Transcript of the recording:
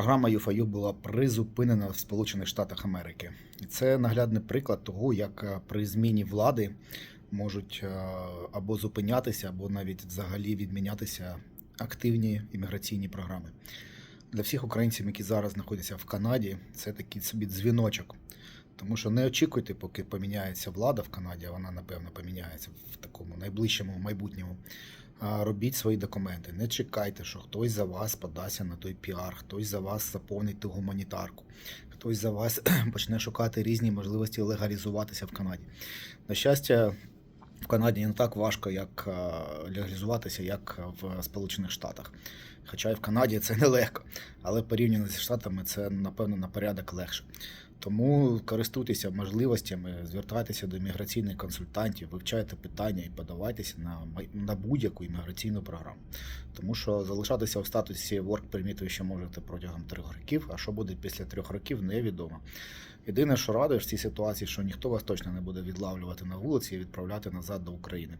програма UFAU була призупинена в Сполучених Штатах Америки. І це наглядний приклад того, як е, при зміні влади можуть е, або зупинятися, або навіть взагалі відмінятися активні імміграційні програми. Для всіх українців, які зараз знаходяться в Канаді, це такий собі дзвіночок. Тому що не очікуйте, поки поміняється влада в Канаді, вона напевно поміняється в такому найближчому майбутньому. Робіть свої документи. Не чекайте, що хтось за вас подасться на той піар, хтось за вас заповнить ту гуманітарку, хтось за вас почне шукати різні можливості легалізуватися в Канаді. На щастя, Канаді не так важко, як е, легалізуватися, як в Сполучених Штатах. Хоча і в Канаді це нелегко, але порівняно зі Штатами це, напевно, на порядок легше. Тому користуйтеся можливостями, звертайтеся до імміграційних консультантів, вивчайте питання і подавайтеся на, на будь-яку імміграційну програму. Тому що залишатися в статусі Work Permit ви ще можете протягом трьох років, а що буде після трьох років, невідомо. Єдине, що радує в цій ситуації, що ніхто вас точно не буде відлавлювати на вулиці і відправляти назад до України.